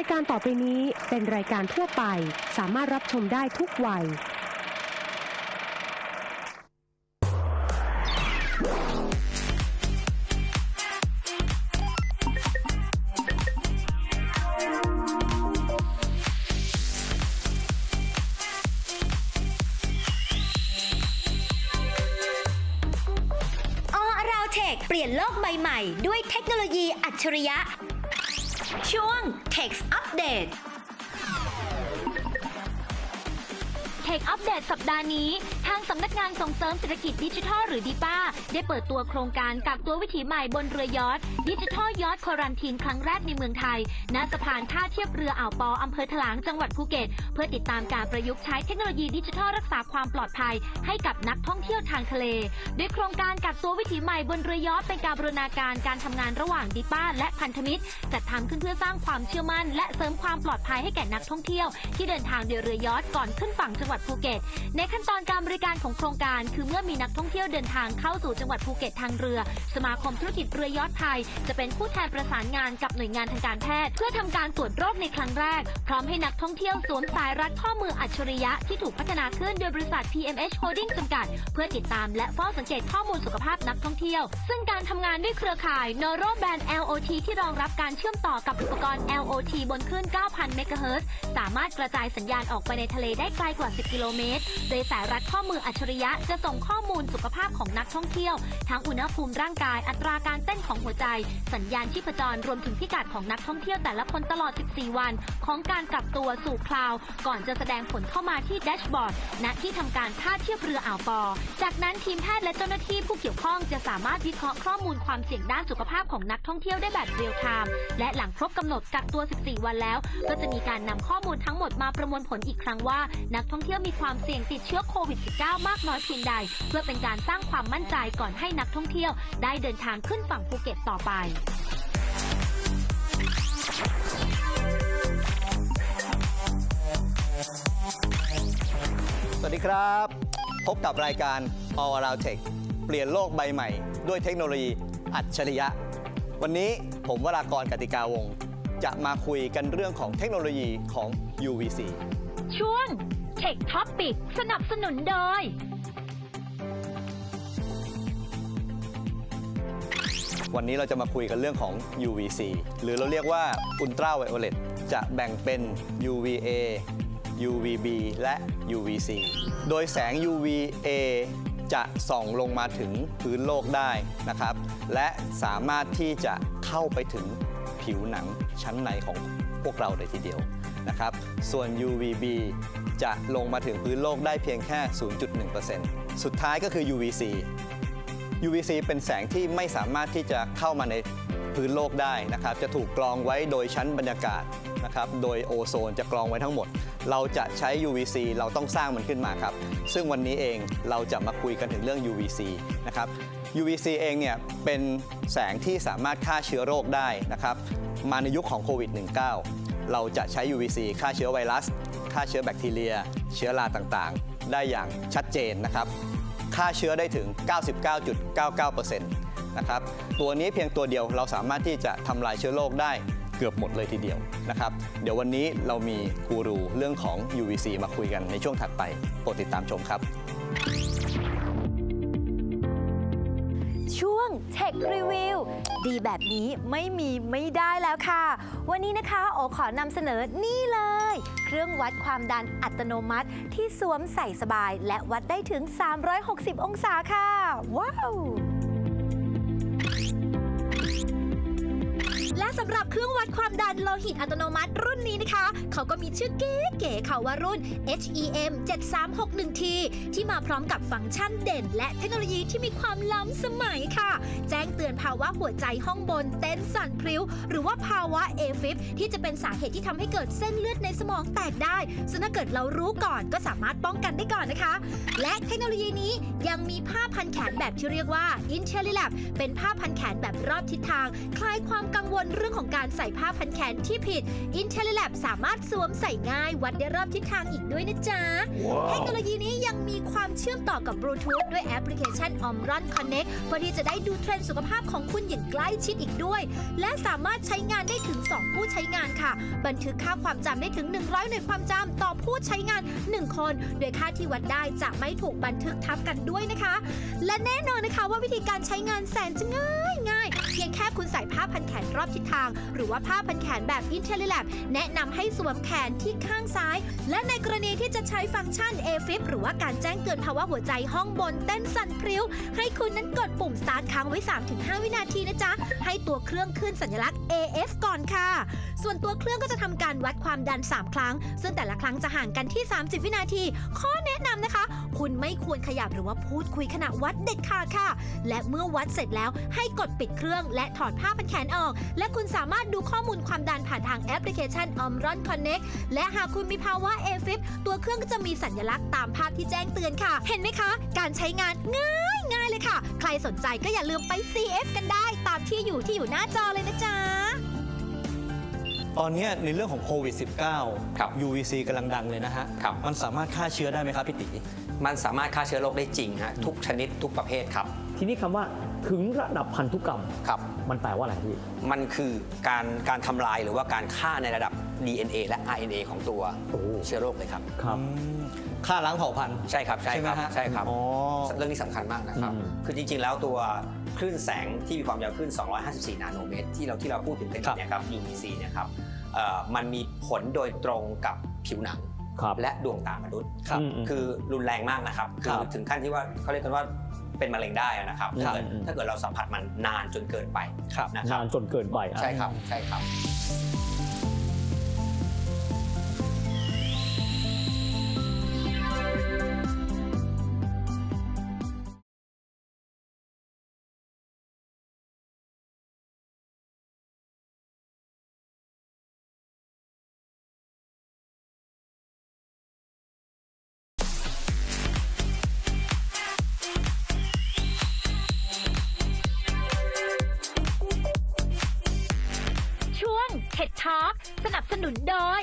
ายการต่อไปนี้เป็นรายการทั่วไป สามารถรับชมได้ทุกวัย ออราเทคเปลี่ยนโลกใบใหม่ ด้วยเทคโนโลยีอัจฉริยะ ดาห์นี้ ทางสำนักงานส่งเสริมเศรษฐกิจดิจิทัลหรือดิป้า ได้เปิดตัวโครงการกักตัววิถีใหม่บนเรือยอทดิจิทัลยอทควอรันทีนครั้งแรกในเมืองไทยณสะพานท่าเทียบเรืออ่าวปออำเภอถลางจังหวัดภูเก็ต เพื่อติดตามการประยุกต์ใช้เทคโนโลยีดิจิทัลรักษาความปลอดภัย ให้กับนักท่องเที่ยวทางทะเลโดยโครงการกักตัววิถีใหม่บนเรือยอทเป็นการบรณาการการทำงานระหว่างดิป้าและพันธมิตรจัดทำขึ้นเพื่อสร้างความเชื่อมั่น และเสริมความปลอดภัยให้แก่นักท่องเที่ยว ที่เดินทางโดยเรือยอทก่อนขึ้นฝั่งจังหวัดภูเก็ตในในขั้นตอนการบริการของโครงการ คือเมื่อมีนักท่องเที่ยวเดินทางเข้าสู่จังหวัดภูเก็ตทางเรือ สมาคมธุรกิจเรือยอทไทย จะเป็นผู้แทนประสานงานกับหน่วยงานทางการแพทย์ เพื่อทำการตรวจโรคในครั้งแรก พร้อมให้นักท่องเที่ยวสวมสายรัดข้อมืออัจฉริยะที่ถูกพัฒนาขึ้นโดยบริษัท PMH Holding จำกัด เพื่อติดตามและเฝ้าสังเกตข้อมูลสุขภาพนักท่องเที่ยว ซึ่งการทำงานด้วยเครือข่าย Neuro Band LOT ที่รองรับการเชื่อมต่อกับอุปกรณ์ LOT บนคลื่น 9,000 เมกะเฮิรตซ์สามารถกระจายสัญญาณออกไปในทะเลได้ไกลกว่า 10 กิโลเมตรโดยสายรัดข้อมืออัจฉริยะจะส่งข้อมูลสุขภาพของนักท่องเที่ยว ทั้งอุณหภูมิร่างกายอัตราการเต้นของหัวใจ สัญญาณชีพจรรวมถึงพิกัดของนักท่องเที่ยวแต่ละคนตลอด 14 วัน ของการกลับตัวสู่คลาว ก่อนจะแสดงผลเข้ามาที่แดชบอร์ดณที่ทำการท่าเทียบเรืออ่าวปอ จากนั้นทีมแพทย์และเจ้าหน้าที่ผู้เกี่ยวข้องจะสามารถวิเคราะห์ข้อมูลความเสี่ยงด้านสุขภาพของนักท่องเที่ยวได้แบบเรียลไทม์และหลังครบกำหนดกักตัว 14 วันแล้ว ก็จะมีการนำข้อมูลทั้งหมดมาประมวลผลอีกครั้งว่า นักท่องเที่ยวมีความเสี่ยงติดเชื้อโควิด -19 มากน้อยเพียงใด เพื่อเป็นการสร้างความมั่นใจก่อนให้นักท่องเที่ยว ได้เดินทางขึ้นฝั่งภูเก็ตต่อไปสวัสดีครับ พบกับรายการ All Around Tech เปลี่ยนโลกใบใหม่ ด้วยเทคโนโลยีอัจฉริยะ วันนี้ผมวรากรกติกาวงศ์จะมาคุยกันเรื่องของเทคโนโลยีของ UVC ช่วง Tech Topic สนับสนุนโดย วันนี้เราจะมาคุยกันเรื่องของ UVC หรือเราเรียกว่า Ultra Violet จะแบ่งเป็น UVA UVB และ UVC โดยแสง UVA จะส่องลงมาถึงพื้นโลกได้นะครับ และสามารถที่จะเข้าไปถึงผิวหนังชั้นในของพวกเราเลยทีเดียวนะครับ ส่วน UVB จะลงมาถึงพื้นโลกได้เพียงแค่ 0.1%สุดท้ายก็คือ UVC UVC เป็นแสงที่ไม่สามารถที่จะเข้ามาในพื้นโลกได้นะครับ จะถูกกรองไว้โดยชั้นบรรยากาศนะครับ โดยโอโซนจะกรองไว้ทั้งหมด เราจะใช้ UVC เราต้องสร้างมันขึ้นมาครับ ซึ่งวันนี้เองเราจะมาคุยกันถึงเรื่อง UVC นะครับ UVC เองเนี่ยเป็นแสงที่สามารถฆ่าเชื้อโรคได้นะครับ มาในยุคของโควิด -19 เราจะใช้ UVC ฆ่าเชื้อไวรัส ฆ่าเชื้อแบคทีเรีย เชื้อราต่างๆ ได้อย่างชัดเจนนะครับฆ่าเชื้อได้ถึง 99.99%นะครับ ตัวนี้เพียงตัวเดียวเราสามารถที่จะทำลายเชื้อโรคได้เกือบหมดเลยทีเดียวนะครับ เดี๋ยววันนี้เรามีกูรูเรื่องของ UVC มาคุยกันในช่วงถัดไป โปรดติดตามชมครับ ช่วง Tech Review ดีแบบนี้ไม่มีไม่ได้แล้วค่ะ วันนี้นะคะโอขอนำเสนอนี่เลย เครื่องวัดความดันอัตโนมัติที่สวมใส่สบาย และวัดได้ถึง 360 องศาค่ะ ว้าว สำหรับเครื่องวัดความดันโลหิตอัตโนมัติรุ่นนี้นะคะ เขาก็มีชื่อเก๋ๆค่ะว่ารุ่น HEM 7361T ที่มาพร้อมกับฟังก์ชันเด่น และเทคโนโลยีที่มีความล้ำสมัยค่ะ แจ้งเตือนภาวะหัวใจห้องบนเต้นสั่นพริ้ว หรือว่าภาวะ AFib ที่จะเป็นสาเหตุที่ทำให้เกิดเส้นเลือดในสมองแตกได้ ซึ่งถ้าเกิดเรารู้ก่อนก็สามารถป้องกันได้ก่อนนะคะ และเทคโนโลยีนี้ยังมีผ้าพันแขนแบบที่เรียกว่า IntelliLab เป็นผ้าพันแขนแบบรอบทิศทาง คลายความกังวลเรื่องรื่องของการใส่ผ้าพันแขนที่ผิด IntelliLab สามารถสวมใส่ง่ายวัดได้รอบทิศทางอีกด้วยนะจ๊ะ เทคโนโลยีนี้ยังมีความเชื่อมต่อกับบลูทูธด้วยแอปพลิเคชัน Omron Connect เพื่อที่จะได้ดูเทรนด์สุขภาพของคุณอย่างใกล้ชิดอีกด้วย และสามารถใช้งานได้ถึง 2 ผู้ใช้งานค่ะ บันทึกค่าความจำได้ถึง 100 หน่วยความจำต่อผู้ใช้งาน 1 คน โดยค่าที่วัดได้จะไม่ถูกบันทึกทับกันด้วยนะคะ และแน่นอนนะคะว่าวิธีการใช้งานแสนจะง่ายง่ายเพียงแค่คุณใส่ผ้าพันแขนรอบทิศทางหรือว่าผ้าพันแขนแบบ IntelliLab แนะนำให้สวมแขนที่ข้างซ้าย และในกรณีที่จะใช้ฟังก์ชัน AFib หรือว่าการแจ้งเตือนภาวะหัวใจห้องบนเต้นสั่นพริ้ว ให้คุณนั้นกดปุ่ม start ค้างไว้ 3-5 วินาทีนะจ๊ะ ให้ตัวเครื่องขึ้นสัญลักษณ์ AF ก่อนค่ะส่วนตัวเครื่องก็จะทำการวัดความดัน 3 ครั้ง ซึ่งแต่ละครั้งจะห่างกันที่ 30 วินาที ข้อแนะนำนะคะ คุณไม่ควรขยับหรือว่าพูดคุยขณะวัดเด็ดขาดค่ะ และเมื่อวัดเสร็จแล้วให้กดปิดเครื่องและถอดผ้าพันแขนออก และคุณสามารถดูข้อมูลความดันผ่านทางแอปพลิเคชัน Omron Connect และหากคุณมีภาวะ AFib ตัวเครื่องก็จะมีสัญลักษณ์ตามภาพที่แจ้งเตือนค่ะ เห็นไหมคะ การใช้งานง่ายง่ายเลยค่ะ ใครสนใจก็อย่าลืมไป CF กันได้ ตามที่อยู่ที่อยู่หน้าจอเลยนะจ๊ะ ตอนเนี้ยในเรื่องของโควิด -19 ครับ UVC กำลังดังเลยนะฮะ ครับ มันสามารถฆ่าเชื้อได้ไหมครับพี่ติ มันสามารถฆ่าเชื้อโรคได้จริงฮะทุกชนิดทุกประเภทครับทีนี้คำว่าถึงระดับพันธุกรรม ครับ มันแปลว่าอะไรพี่ มันคือการการทำลายหรือว่าการฆ่าในระดับ DNA และ RNA ของตัวโอ้ เชื้อโรคเลยครับ ครับ ฆ่าล้างเผ่าพันธุ์ ใช่ครับใช่ไหมครับฮะใช่ครับอ๋อ เรื่องนี้สำคัญมากนะครับ อืม คือจริงๆแล้วตัว คลื่นแสงที่มีความยาวคลื่น 254 นาโนเมตร ที่เราที่เราพูดถึงกันอยู่เนี่ยครับ UVC เนี่ยครับเอ่อมันมีผลโดยตรงกับผิวหนังครับและดวงตามนุษย์ครับอืมอืมคือรุนแรงมากนะครับครับคือถึงขั้นที่ว่าเขาเรียกกันว่าเป็นมะเร็งได้นะครับถ้าเกิดอืมถ้าเกิดเราสัมผัสมันนานจนเกินไปครับนะครับนานจนเกินไปอะใช่ครับใช่ครับ นุนโดย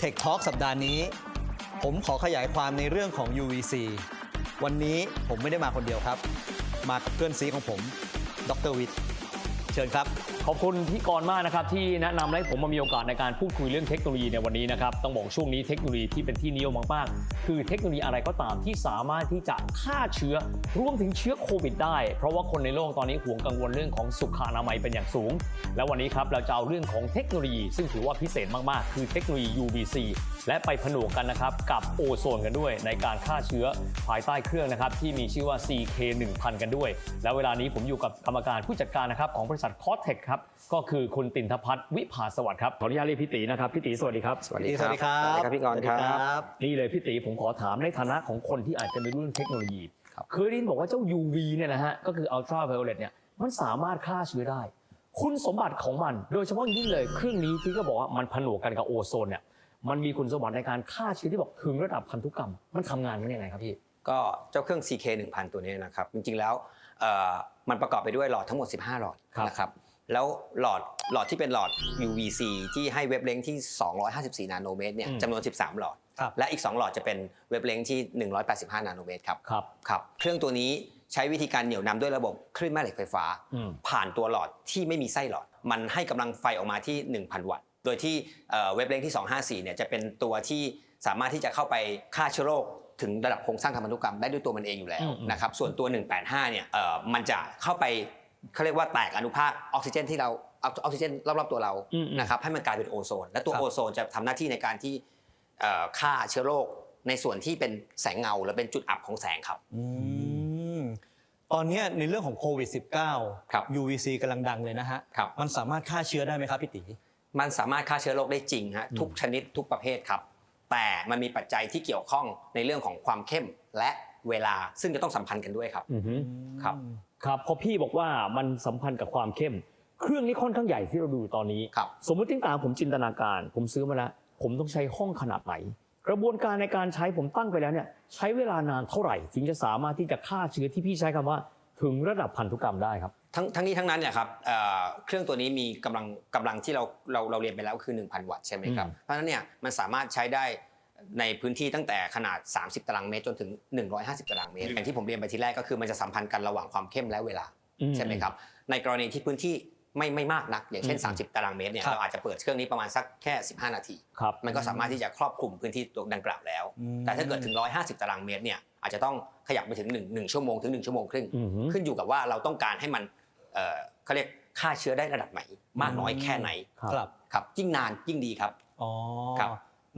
Tech Talk สัปดาห์นี้ ผมขอขยายความในเรื่องของ UVC วันนี้ผมไม่ได้มาคนเดียวครับ มากับเพื่อนซีของผม ดรวิทย์ เชิญครับ ขอบคุณพี่กรณ์มากนะครับที่แนะนำและให้ผมมามีโอกาสในการพูดคุยเรื่องเทคโนโลยีในวันนี้นะครับต้องบอกช่วงนี้เทคโนโลยีที่เป็นที่นิยมมากๆ คือเทคโนโลยีอะไรก็ตามที่สามารถที่จะฆ่าเชื้อรวมถึงเชื้อโควิดได้ เพราะว่าคนในโลกตอนนี้ห่วงกังวลเรื่องของสุขอนามัยเป็นอย่างสูง และวันนี้ครับเราจะเอาเรื่องของเทคโนโลยี ซึ่งถือว่าพิเศษมากๆ คือเทคโนโลยี UVC และไปผนวกกันนะครับกับโอโซนกันด้วย ในการฆ่าเชื้อภายใต้เครื่องนะครับที่มีชื่อว่า CK 1000 กันด้วย แล้วเวลานี้ผมอยู่กับกรรมการผู้จัดการนะครับของบริษัทคอ t เทคครับ ก็คือคุณตินทพัฒน์วิภาสวัสดิ์ครับ ขออนุญาตเรียกพี่ตีนะครับ พี่ตีสวัสดีครับ สวัสดีสวัสดีครับ สวัสดีครับพี่กรณ์ครับสวัสดีครับ นี่เลยพี่ตีผมขอถามในฐานะของคนที่อาจจะไม่รู้เรื่องเทคโนโลยีครับเคยได้ยินบอกว่าเจ้า UV เนี่ยนะฮะ ก็คือ ultra violet เนี่ย มันสามารถฆ่าเชื้อได้ คุณสมบัติของมัน โดยเฉพาะอย่างยิ่งเลยเครื่องนี้ที่ก็บอกว่ามันผนวกกันกับโอโซนเนี่ย มันมีคุณสมบัติในการฆ่าเชื้อที่บอกถึงระดับพันธุกรรม มันทำงานกันยังไงครับพี่ ก็เจ้าเครื่อง CK 1000 ตัวนี้นะครับ จริงๆแล้วเอ่อ มันประกอบไปด้วยหลอดทั้งหมด 15 หลอดครับนะครับแล้วหลอดหลอดที่เป็นหลอด UVC ที่ให้เว็บเลนส์ที่ 254 นาโนเมตรเนี่ยอืมจำนวน 13 หลอดครับและอีก 2 หลอดจะเป็นเว็บเลนส์ที่ 185 นาโนเมตรครับครับครับ เครื่องตัวนี้ใช้วิธีการเหนี่ยวนำด้วยระบบคลื่นแม่เหล็กไฟฟ้าอืมผ่านตัวหลอดที่ไม่มีไส้หลอด มันให้กำลังไฟออกมาที่ 1,000 วัตต์ โดยที่เอ่อเว็บเลนส์ที่ 254 เนี่ยจะเป็นตัวที่สามารถที่จะเข้าไปฆ่าเชื้อโรค ถึงระดับโครงสร้างทางพันธุกรรมได้ด้วยตัวมันเองอยู่แล้วอืมอืมนะครับส่วนตัว 185 เนี่ยเอ่อมันจะเข้าไปเขาเรียกว่าแตกอนุภาคออกซิเจนที่เราออกซิเจนรอบๆตัวเราอืมอืมนะครับให้มันกลายเป็นโอโซน และตัวครับโอโซนจะทำหน้าที่ในการที่เอ่อฆ่าเชื้อโรคในส่วนที่เป็นแสงเงาหรือเป็นจุดอับของแสงครับอืมตอนเนี้ยในเรื่องของโควิด -19 ครับ UVC กำลังดังเลยนะฮะครับมันสามารถฆ่าเชื้อได้ไหมครับพี่ติมันสามารถฆ่าเชื้อโรคได้จริงฮะทุกชนิดทุกประเภทครับ แต่มันมีปัจจัยที่เกี่ยวข้องในเรื่องของความเข้มและเวลาซึ่งจะต้องสัมพันธ์กันด้วยครับอือฮึครับครับเพราะพี่บอกว่ามันสัมพันธ์กับความเข้ม เครื่องนี้ค่อนข้างใหญ่ที่เราดูอยู่ตอนนี้ครับสมมติติ้งตามผมจินตนาการ ผมซื้อมาแล้วผมต้องใช้ห้องขนาดไหนกระบวนการในการใช้ผมตั้งไปแล้วเนี่ยใช้เวลานานเท่าไหร่ ถึงจะสามารถที่จะฆ่าเชื้อที่พี่ใช้คำว่า ถึงระดับพันธุกรรมได้ครับ ทั้งทั้งนี้ทั้งนั้นเนี่ยครับเอ่อเครื่องตัวนี้มีกำลังกำลังที่เราเราเราเรียนไปแล้วคือ 1,000 วัตต์ใช่ไหมครับ อืม เพราะฉะนั้นเนี่ยมันสามารถใช้ได้ในพื้นที่ตั้งแต่ขนาด 30 ตารางเมตรจนถึง 150 ตารางเมตรอย่างที่ผมเรียนไปทีแรกก็คือมันจะสัมพันธ์กันระหว่างความเข้มและเวลา อื ใช่ไหมครับในกรณีที่พื้นที่ ไม่ไม่มากนัก อย่างเช่นอืม30 ตารางเมตรเนี่ยครับเราอาจจะเปิดเครื่องนี้ประมาณสักแค่ 15 นาทีครับมันก็สามารถที่จะครอบคลุมพื้นที่ตัวดังกล่าวแล้วอืมแต่ถ้าเกิดถึง 150 ตารางเมตรเนี่ยอาจจะต้องขยับไปถึง1 1ชั่วโมงถึง 1 ชั่วโมงครึ่งอือหือขึ้นอยู่กับว่าเราต้องการให้มันเอ่อเขาเรียกฆ่าเชื้อได้ระดับไหนมากน้อยแค่ไหนครับครับครับยิ่งนานยิ่งดีครับอ๋อครับ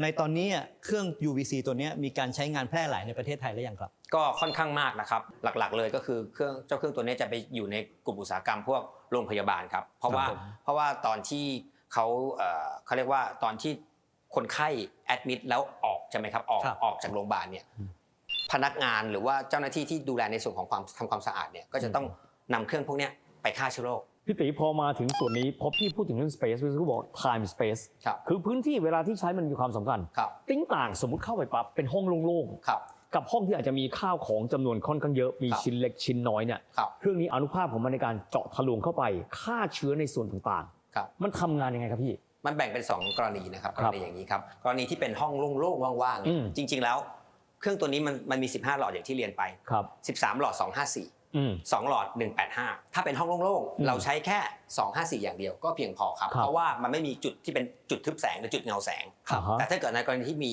ในตอนนี้อะเครื่อง UVC ตัวเนี้ยมีการใช้งานแพร่หลายในประเทศไทยหรือยังครับ ก็ค่อนข้างมากนะครับ หลักๆเลยก็คือเครื่องเจ้าเครื่องตัวนี้จะไปอยู่ในกลุ่มอุตสาหกรรมพวกโรงพยาบาลครับ เพราะว่าครับผมเพราะว่าตอนที่เขาเอ่อเขาเรียกว่าตอนที่คนไข้แอดมิดแล้วออกใช่ไหมครับออกครับออกจากโรงพยาบาลเนี่ยพนักงานหรือว่าเจ้าหน้าที่ที่ดูแลในส่วนของความทำความสะอาดเนี่ยก็จะต้องนำเครื่องพวกเนี้ยไปฆ่าเชื้อโรค พี่ตีพอมาถึงส่วนนี้พอพี่พูดถึงเรื่อง space พี่ก็บอก time space ครับคือพื้นที่เวลาที่ใช้มันมีความสำคัญ ครับติ้งต่างสมมุติเข้าไปปั๊บเป็นห้องโล่งครับ ๆ กับห้องที่อาจจะมีข้าวของจำนวนค่อนข้างเยอะ มีครับ ชิ้นเล็กชิ้นน้อยเนี่ย ครับ เครื่องนี้อนุภาพของมันในการเจาะทะลวงเข้าไปฆ่าเชื้อในส่วนต่างครับ ๆ มันทำงานยังไงครับพี่ มันแบ่งเป็น 2 กรณีนะครับคกรัรบณีอย่างนี้ครับกรณีที่เป็นห้องโล่งๆว่างอืม ๆจริง ๆ แล้ว เครื่องตัวนี้มันมันมี 15 หลอดอย่างที่เรียนไป ครับ 13 หลอด 254 อืม2หลอด 185 ถ้าเป็นห้องโล่งอืมๆเราใช้แค่ 254 อย่างเดียวก็เพียงพอครับครับ เพราะว่ามันไม่มีจุดที่เป็นจุดทึบแสงหรือจุดเงาแสงครับแต่ถ้าเกิดในกรณีที่มี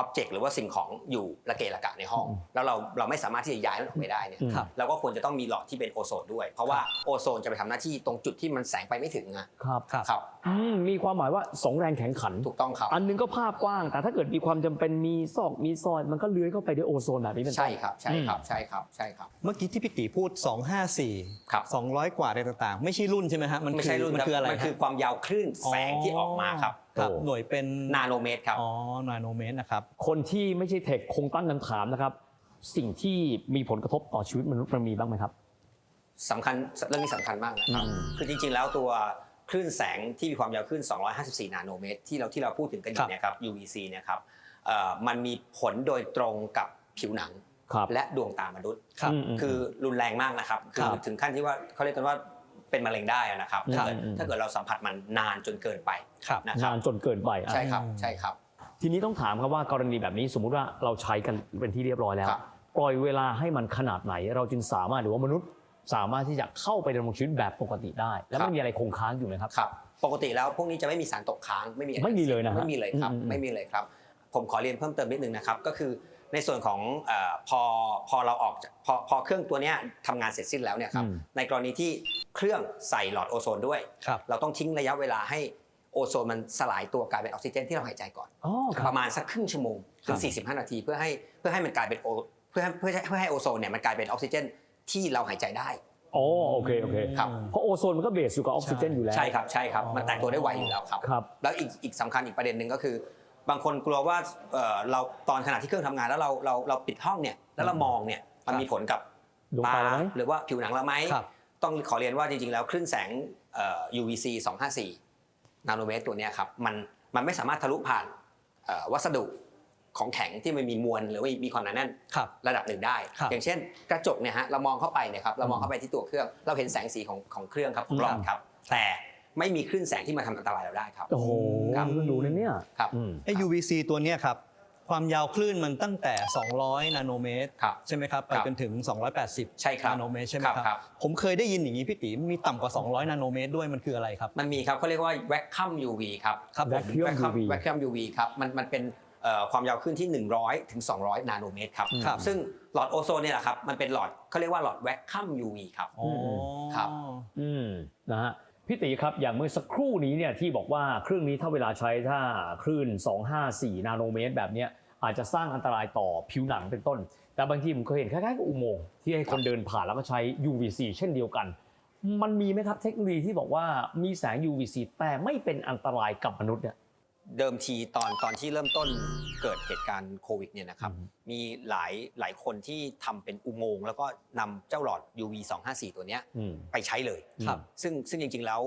อ็อบเจกต์หรือว่าสิ่งของอยู่ระเกะระกะในห้องอืมแล้วเราเราไม่สามารถที่จะย้ายมันออกไปได้เนี่ยอืมครับเราก็ควรจะต้องมีหลอดที่เป็นโอโซนด้วย เพราะว่าโอโซนจะไปทำหน้าที่ตรงจุดที่มันแสงไปไม่ถึงนะครับครับครับอืมมีความหมายว่าสองแรงแข็งขันถูกต้องครับ อันหนึงก็ภาพกว้าง แต่ถ้าเกิดมีความจำเป็นมีซอกมีซอยมันก็เลื้อยเข้าไปด้วยโอโซนแบบนี้เป็นต้นใช่ครับใช่ครับใช่ครับใช่ครับ เมื่อกี้ที่พี่ตีพูด 254ครับ200 กว่าอะไรต่างๆ ไม่ใช่รุ่นใช่ไหมฮะมันไม่ใช่รุ่นมันครับคืออะไรมันคือฮะความยาวคลื่นแสงที่ออกมาครับ ครับโอ้หน่วยเป็นนาโนเมตรครับอ๋อนาโนเมตรนะครับคนที่ไม่ใช่เทคคงตั้งคำถามนะครับ สิ่งที่มีผลกระทบต่อชีวิตมนุษย์มันมีบ้างไหมครับสำคัญเรื่องนี้สำคัญมากนะครับอืมคือจริง ๆ แล้วตัวคลื่นแสงที่มีความยาวคลื่น254 นาโนเมตร ที่เราที่เราพูดถึงกันอครัยู่บเนี่ยครับ UVC เนี่ยครับเอ่อมันมีผลโดยตรงกับผิวหนังครับและดวงตามนุษย์ครับอืมคือรุนแรงมากนะครับ คือครับถึงขั้นที่ว่าเขาเรียกกันว่า เป็นมะเร็งได้นะครับถ้าเกิดอืมถ้าเกิดเราสัมผัสมันนานจนเกินไปครับนะครับนานจนเกินไปอะใช่ครับใช่ครับ ทีนี้ต้องถามครับว่ากรณีแบบนี้สมมุติว่าเราใช้กันเป็นที่เรียบร้อยแล้วครับปล่อยเวลาให้มันขนาดไหน เราจึงสามารถหรือว่ามนุษย์สามารถที่จะเข้าไปดำรงชีวิตแบบปกติได้ แล้วมันมีอะไรคงค้างอยู่ไหมครับครับปกติแล้วพวกนี้จะไม่มีสารตกค้างไม่มีอะรไม่มีเลยนะฮะไม่มีเลยครับอืมอืมไม่มีเลยครับ ผมขอเรียนเพิ่มเติมนิดนึงนะครับก็คือ ในส่วนของเออพอพอเราออกจากพอพอเครื่องตัวเนี้ยทำงานเสร็จสิ้นแล้วเนี่ยครับอืมในกรณีที่เครื่องใส่หลอดโอโซนด้วยครับเราต้องทิ้งระยะเวลาให้โอโซนมันสลายตัวกลายเป็นออกซิเจนที่เราหายใจก่อนอ๋อคปรับระมาณสักครึ่งชั่วโมงถึง 45 นาทีเพื่อให้เพื่อให้มันกลายเป็นโอเพื่อให้เพื่อให้เพื่อให้โอโซนเนี่ยมันกลายเป็นออกซิเจนที่เราหายใจได้อ๋อโอเคโอเคครับเพราะโอโซนมันก็เบสอยู่กับออกซิเจนอยู่แล้วใช่ครับใช่ครับมันแตกตัวได้ไวอยู่แล้วครับครับแล้วอีกอีกสำคัญอีกประเด็นหนึ่งก็คือ บางคนกลัวว่าเอ่อเราตอนขณะที่เครื่องทำงานแล้วเราเราเราปิดห้องเนี่ยแล้วเรามองเนี่ยมันมีผลกับดวงตาตาเราไหม หรือว่าผิวหนังเราไหมครับ ต้องขอเรียนว่าจริงๆ แล้วคลื่นแสงเอ่อ UVC 254 นาโนเมตรตัวเนี้ยครับมันมันไม่สามารถทะลุผ่านเอ่อวัสดุของแข็งที่มันมีมวลหรือว่ามีความหนาแน่น ครับ ระดับหนึ่งได้ ครับอย่างเช่น กระจกเนี่ยฮะเรามองเข้าไปเนี่ยครับเรามองเข้าไปที่ตัวเครื่อง เราเห็นแสงสีของของเครื่องครับของหลอดครับ แต่ ไม่มีคลื่นแสงที่มาทำอันตรายเราได้ครับ โอ้โหครับ เพิ่งรู้นะเนี่ยครับ อืม ไอ้ UVC ตัวเนี้ยครับ ความยาวคลื่นมันตั้งแต่ 200 นาโนเมตร ครับใช่ไหมครับ ไปครับจนถึง 280 ใช่ครับนาโนเมตรใช่ไหมครับครับครับผมเคยได้ยินอย่างนี้พี่ตีมีต่ำกว่า 200 นาโนเมตรด้วยมันคืออะไรครับ มันมีครับเขาเรียกว่า vacuum UV ครับ ครับผม Vacuum vacuum UV vacuum UV ครับ มันมันเป็นเอ่อความยาวคลื่นที่ 100 ถึง 200 นาโนเมตรครับ ครับ ซึ่งหลอดโอโซนเนี่ยแหละครับ มันเป็นหลอดเขาเรียกว่าหลอด vacuum UV ครับ อ๋อครับ อืมนะฮะ พี่ตีครับ อย่างเมื่อสักครู่นี้เนี่ยที่บอกว่าเครื่องนี้ถ้าเวลาใช้ถ้าคลื่น 254 นาโนเมตร แบบนี้อาจจะสร้างอันตรายต่อผิวหนังเป็นต้น แต่บางทีผมเคยเห็นคล้ายๆกับอุโมงค์ที่ให้คนเดินผ่านแล้วก็ใช้ UVC เช่นเดียวกัน มันมีไหมครับเทคโนโลยีที่บอกว่ามีแสง UVC แต่ไม่เป็นอันตรายกับมนุษย์เนี่ย เดิมทีตอนตอนที่เริ่มต้นเกิดเหตุการณ์โควิดเนี่ยนะครับอืมมีหลายหลายคนที่ทำเป็นอุโมงค์แล้วก็นำเจ้าหลอด UV 254 ตัวเนี้ยอืม ไปใช้เลยครับซึ่งซึ่งจริงๆแล้ว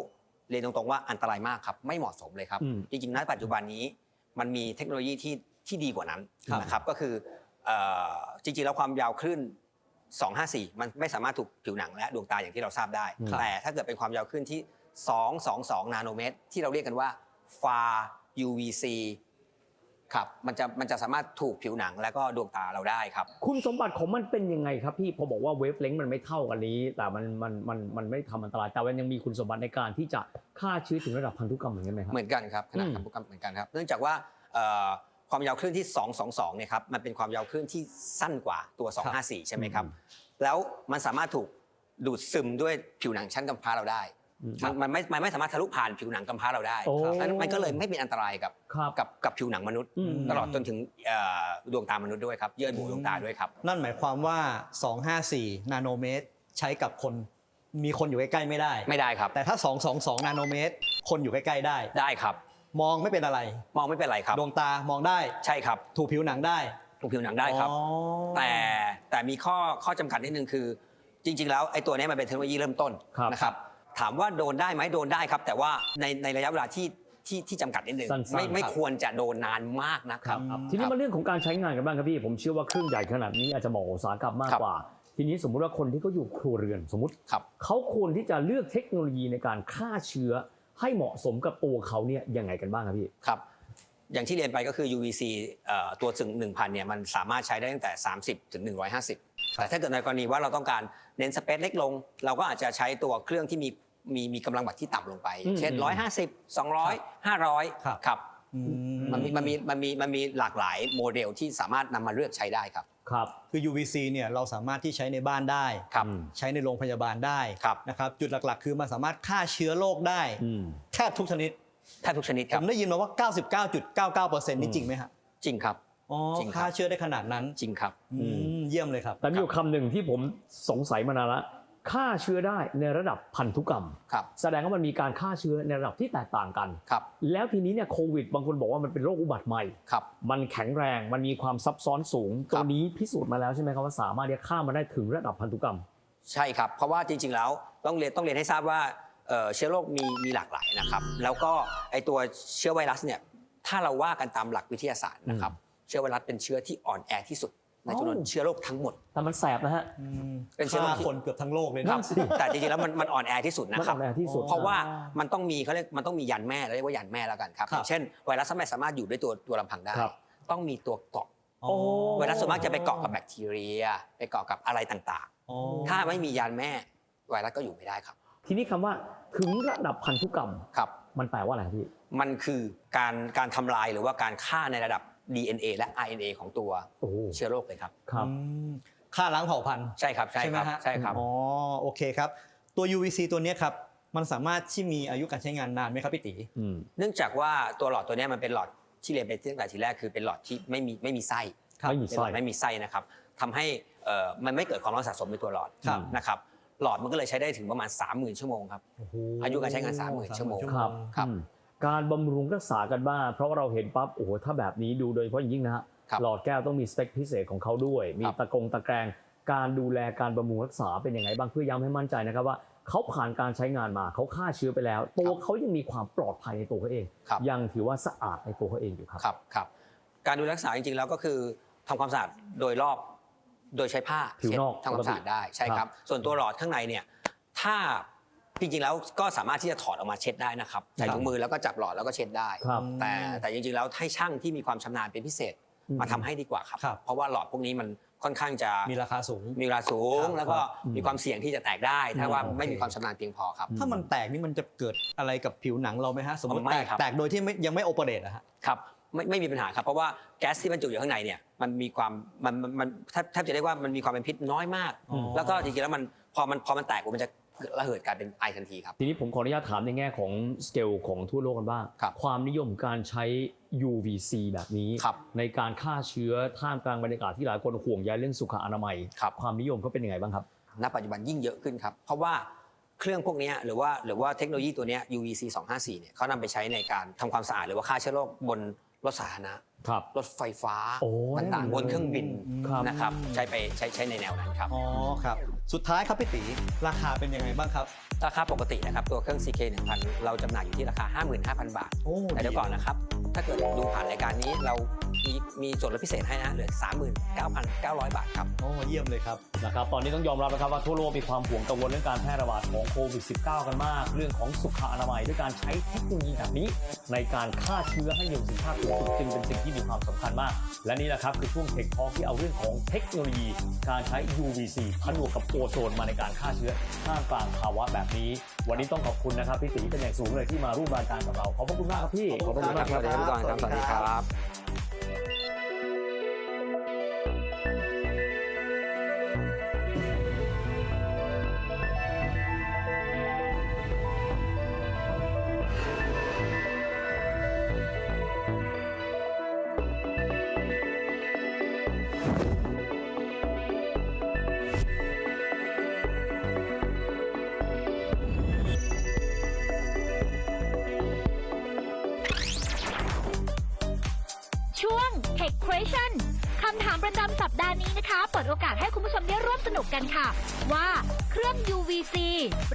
เรียนตรงๆว่าอันตรายมากครับไม่เหมาะสมเลยครับ อืมจริงๆณปัจจุบันนี้มันมีเทคโนโลยีที่ที่ดีกว่านั้นครับ นะครับก็คือเอ่อจริงๆแล้วความยาวคลื่น 254 มันไม่สามารถถูกผิวหนังและดวงตาอย่างที่เราทราบได้ ครับ แต่ถ้าเกิดเป็นความยาวคลื่นที่ 222 นาโนเมตร ที่เราเรียกกันว่า far UVC ครับมันจะมันจะสามารถถูกผิวหนังและก็ดวงตาเราได้ครับ คุณสมบัติของมันเป็นยังไงครับพี่พอบอกว่าเวฟเลงมันไม่เท่ากันนี้ แต่มันมันมันมันไม่ทำอันตรายแต่มันยังมีคุณสมบัติในการที่จะฆ่าเชื้อถึงระดับพันธุกรรมเหมือนกันไหมครับเหมือนกันครับขนาดอืมพันธุกรรมเหมือนกันครับ เนื่องจากว่าเอ่อความยาวคลื่นที่ 222เนี่ยครับมันเป็นความยาวคลื่นที่สั้นกว่าตัว 254 ใช่ไหมครับ แล้วมันสามารถถูกดูดซึมด้วยผิวหนังชั้นกำพร้าเราได้อื มมันมันไม่มันไม่สามารถทะลุผ่านผิวหนังกำพร้าเราได้โอ้มันมันก็เลยไม่เป็นอันตรายกับครับกับกับผิวหนังมนุษย์ อืม ตลอดจนถึงเอ่อดวงตามนุษย์ด้วยครับ เยื่อบุดวงตาด้วยครับ นั่นหมายความว่า 254 นาโนเมตร ใช้กับคน มีคนอยู่ใกล้ๆไม่ได้ ไม่ได้ครับแต่ถ้า 222 นาโนเมตร คนอยู่ใกล้ๆได้ ได้ครับ มองไม่เป็นอะไร มองไม่เป็นไรครับ ดวงตามองได้ ใช่ครับถูกผิวหนังได้ถูกผิวหนังได้ครับ อ๋อ แต่แต่มีข้อข้อจำกัดนิดนึงคือ จริง ๆ แล้วไอ้ตัวนี้มันเป็นเทคโนโลยีเริ่มต้นครับ นะครับ ถามว่าโดนได้ไหมโดนได้ครับ แต่ว่าในในระยะเวลาที่ที่ที่จำกัดนิดนึงสั้นๆไม่ไม่ครับ ควรจะโดนนานมากนะครับ ทีนี้มาเรื่องของการใช้งานกันบ้างครับพี่ ผมเชื่อว่าเครื่องใหญ่ขนาดนี้อาจจะเหมาะกับอุตสาหกรรมมากครับกว่า ทีนี้สมมุติว่าคนที่เขาอยู่ครัวเรือนสมมติครับ เขาควรที่จะเลือกเทคโนโลยีในการฆ่าเชื้อ ให้เหมาะสมกับตัวเขาเนี่ยยังไงกันบ้างครับพี่ ครับ อย่างที่เรียนไปก็คือ UVC เอ่อตัวถึง1,000เนี่ยมันสามารถใช้ได้ตั้งแต่ 30 ถึง 150 แต่ถ้าเกิดในกรณีว่าเราต้องการเน้นสเปซเล็กลง เราก็อาจจะใช้ตัวเครื่องที่มีมีมีกำลังวัตที่ต่ำลงไปอืมเช่นอืม150 200 500 ครับครับอืมมันมีมันมีมันมีมันมีหลากหลายโมเดลที่สามารถนำมาเลือกใช้ได้ครับครับคือ UVC เนี่ยเราสามารถที่ใช้ในบ้านได้ครับอืมใช้ในโรงพยาบาลได้ครับนะครับจุดหลักๆ คือมันสามารถฆ่าเชื้อโรคได้อืมแทบทุกชนิดแทบทุกชนิดผครับมได้ยินมาว่า 99.99%นี่จริงไหมฮะจริงครับอ๋อจริงครับฆ่าเชื้อได้ขนาดนั้นจริงครับอืม เยี่ยมเลยครับแต่มีอยู่คำหนึ่งที่ผมสงสัยมานานละฆ่าเชื้อได้ในระดับพันธุกรรมครับแสดงว่ามันมีการฆ่าเชื้อในระดับที่แตกต่างกันครับแล้วทีนี้เนี่ยโควิด บางคนบอกว่ามันเป็นโรคอุบัติใหม่ครับมันแข็งแรง มันมีความซับซ้อนสูงคตัรัวบนี้พิสูจน์มาแล้วใช่ไหมครับว่าสามารถที่จะฆ่ามันได้ถึงระดับพันธุกรรม ใช่ครับ เพราะว่าจริง ๆ แล้วต้องเรียนต้องเรียนให้ทราบว่าเอ่อเชื้อโรคมีมีหลากหลายนะครับ แล้วก็ไอตัวเชื้อไวรัสเนี่ย ถ้าเราว่ากันตามหลักวิทยาศาสตร์นะครับ เชื้อไวรัสเป็นเชื้อที่อ่อนแอที่สุด ในจำนวนอ๋อเชื้อโรคทั้งหมด แต่มันแสบนะฮะอืมเป็นเชื้อโรคฆ่าที่ คนเกือบทั้งโลกเลยนั่นะนสิแต่จริงๆแล้วมันมันอ่อนแอที่สุดมันนะครับอ่อนแอที่สุดเพราะว่ามันต้องมีเขาเรียกมันต้องมียันแม่เราเรียกว่ายันแม่แล้วกันครับครับ อย่างเช่นไวรัสไม่สามารถอยู่ด้วยตัวตัวลำพังได้ ครับ ต้องมีตัวเกาะอ๋อไวรัสส่วนมากจะไปเกาะกับแบคทีเรีย ไปเกาะกับอะไรต่างอ๋อๆ ถ้าไม่มียันแม่ไวรัสก็อยู่ไม่ได้ครับทีนี้คำว่าถึงระดับพันธุกรรม ครับ มันแปลว่าอะไรครับพี่ มันคือการการทำลายหรือว่าการฆ่าในระดับ DNA และ RNA ของตัวโอ้โหเชื้อโรคเลยครับครับอืมฆ่าล้างเผ่าพันธุ์ใช่ครับใช่ไหมครับฮะใช่ครับอ๋อโอเคครับ ตัว UVC ตัวเนี้ยครับมันสามารถที่มีอายุการใช้งานนานไหมครับพี่ตีอืมเนื่องจากว่าตัวหลอดตัวเนี้ยมันเป็นหลอดที่เรียนไปตั้งแต่ทีแรกคือเป็นหลอดที่ไม่มีไม่มีไส้ครับไม่มีเป็นหลไส้อดไม่มีไส้นะครับทำให้เอ่อมันไม่เกิดความร้อนสะสมในตัวหลอดครับนะครับหลอดมันก็เลยใช้ได้ถึงประมาณ 30,000 ชั่วโมงครับโโหอายุการใช้งาน 30,000 ชั่วโมงครับครับอืม การบำรุงรักษากันบ้างเพราะว่าเราเห็นปั๊บโอ้โหถ้าแบบนี้ดูโดยเฉพาะอย่างยิ่งนะฮะครับหลอดแก้วต้องมีสเปคพิเศษของเขาด้วย มีครับ ตะกงตะแกรงการดูแลการบำรุงรักษาเป็นยังไงบ้างเพื่อย้ำให้มั่นใจนะครับว่าเขาผ่านการใช้งานมาเขาฆ่าเชื้อไปแล้ว ตัวเขายังมีความปลอดภัยในตัวเขาเอง ครับ ยังถือว่าสะอาดในตัวเขาเองอยู่ครับ ครับครับการดูแลรักษาจริงๆแล้วก็คือทำความสะอาดโดยรอบโดยใช้ผ้าผิวนอกเช็ดทำความสะอาดได้ใช่คครัรับ บ ส่วนตัวหลอดข้างในเนี่ยถ้า จริงๆแล้วก็สามารถที่จะถอดออกมาเช็ดได้นะครับใส่ถุงมือแล้วก็จับหลอดแล้วก็เช็ดได้ ครับ แต่แต่จริงๆแล้วให้ช่างที่มีความชำนาญเป็นพิเศษอืมมาทำให้ดีกว่าครับ ครับ เพราะว่าหลอดพวกนี้มันค่อนข้างจะมีราคาสูง มีเวลาสูครังบแล้วก็อืมมีความเสี่ยงที่จะแตกได้ ถ้าว่าโอเคไม่มีความชำนาญเพียงพอครับ ถ้ามันแตกนี่มันจะเกิดอะไรกับผิวหนังเราไหมฮะสมมติไม่แตกครับ แตกโดยที่ไม่ยังไม่โอเปเรตอะฮะ ครับไม่ไม่มีปัญหาครับเพราะว่าแก๊สที่บรรจุอยู่ข้างในเนี่ยมันมีความมันมันมันแทบแทบจะเรียกว่ามันมีความเป็นพิษน้อยมาก อ๋อแล้วก็จริงๆแล้วมันพอมันพอมันแตกปุ๊บมันจะ ระเหิดกลายเป็นไอทันทีครับ ทีนี้ผมขออนุญาตถามในแง่ของสเกลของทั่วโลกกันบ้างครับความนิยมการใช้ UVC แบบนี้ครับในการฆ่าเชื้อท่ามกลางบรรยากาศที่หลายคนห่วงใยเรื่องสุขอนามัยครับความนิยมเขาเป็นยังไงบ้างครับณปัจจุบันยิ่งเยอะขึ้นครับเพราะว่าเครื่องพวกเนี้ยหรือว่าหรือว่าเทคโนโลยีตัวเนี้ย UVC 254เนี่ยเขานำไปใช้ในการทำความสะอาดหรือว่าฆ่าเชื้อโรคบนรถสาธารณะ ครับรถไฟฟ้าโอ้ต่างๆบนเครื่องบินครับ นะครับใช้ไปใช้ใช้ในแนวนั้นครับ อ๋อครับ สุดท้ายครับพี่ตีราคาเป็นยังไงบ้างครับ ราคาปกตินะครับตัวเครื่อง CK 1000 เราจำหน่ายอยู่ที่ราคา 55,000 บาท โอ้แต่เดี๋ยวก่อนนะครับ ถ้าเกิดดูผ่านรายการนี้เรามีมีส่วนลดพิเศษให้นะเหลือ 39,900 บาทครับ โอ้เยี่ยมเลยครับนะครับตอนนี้ต้องยอมรับนะครับว่าทั่วโลกมีความห่วงกังวลเรื่องการแพร่ระบาดของโควิด -19 กันมาก เรื่องของสุขอนามัยด้วยการใช้เทคโนโลยีแบบนี้ ในการฆ่าเชื้อให้มีประสิทธิภาพสูงสุดจึงเป็นสิ่งที่มีความสำคัญมาก และนี่แหละครับคือช่วงเทคทอที่เอาเรื่องของเทคโนโลยี การใช้ UVC ผนวกกับโอโซนมาในการฆ่าเชื้อท่ามกลางภาวะแบบนี้ วันนี้ต้องขอบคุณนะครับพี่ตีเป็นอย่างสูงเลยที่มาร่วมรายการกับเรา ขอบพระคุณมากครับพี่ขอบพระคุณมากครับสวัสดีครับพี่กรณ์ครับสวัสดีครับ กันค่ะ ว่าเครื่อง UVC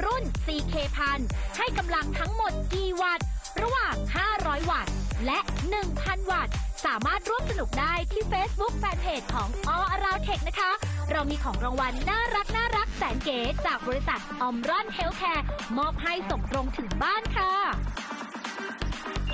รุ่น CK พันให้กำลังทั้งหมดกี่วัตต์ ระหว่าง 500 วัตต์ และ 1,000 วัตต์ สามารถร่วมสนุกได้ที่ Facebook Fanpage ของ All Around Tech นะคะ เรามีของรางวัลน่ารักน่ารักแสนเก๋จากบริษัทออมรอนเฮลท์แคร์มอบให้ส่งตรงถึงบ้านค่ะ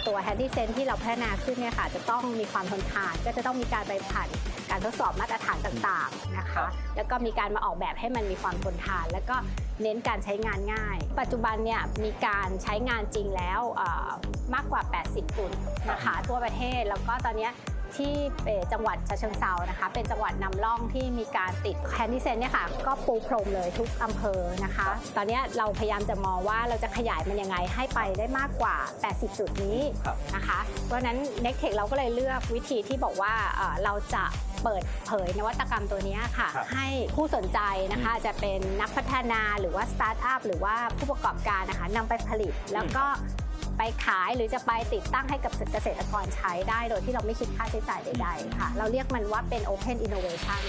ตัวแฮนดี้เซนที่เราพัฒนาขึ้นเนี่ยค่ะจะต้องมีความทนทานก็จะต้องมีการไปผ่าน การทดสอบมาตรฐานต่างๆนะคะแล้วก็มีการมาออกแบบให้มันมีความทนทาน แล้วก็เน้นการใช้งานง่าย ปัจจุบันเนี่ยมีการใช้งานจริงแล้วเอ่อมากกว่า 80จุดนะคะทั่วประเทศ แล้วก็ตอนเนี้ย ที่เอ่อจังหวัดฉะเชิงเซานะคะ เป็นจังหวัดนำร่องที่มีการติดแฮนดี้เซนเนี่ยค่ะก็ปูพรมเลยทุกอำเภอนะคะ ตอนเนี้ยเราพยายามจะมองว่าเราจะขยายมันยังไงให้ไปได้มากกว่า 80 จุดนี้ครับนะคะ เพราะฉะนั้น n e c t e c h เราก็เลยเลือกวิธีที่บอกว่าเอ่อเราจะเปิดเผยนวัตกรรมตัวเนี้ยค่ะครับให้ผู้สนใจนะคะจะเป็นนักพัฒนาหรือว่าสตาร์ทอัพหรือว่าผู้ประกอบการนะคะนำไปผลิตแล้วก็ ไปขายหรือจะไปติดตั้งให้กับเกษตรกรใช้ได้ โดยที่เราไม่คิดค่าใช้จ่ายใดๆค่ะ เราเรียกมันว่าเป็น Open Innovation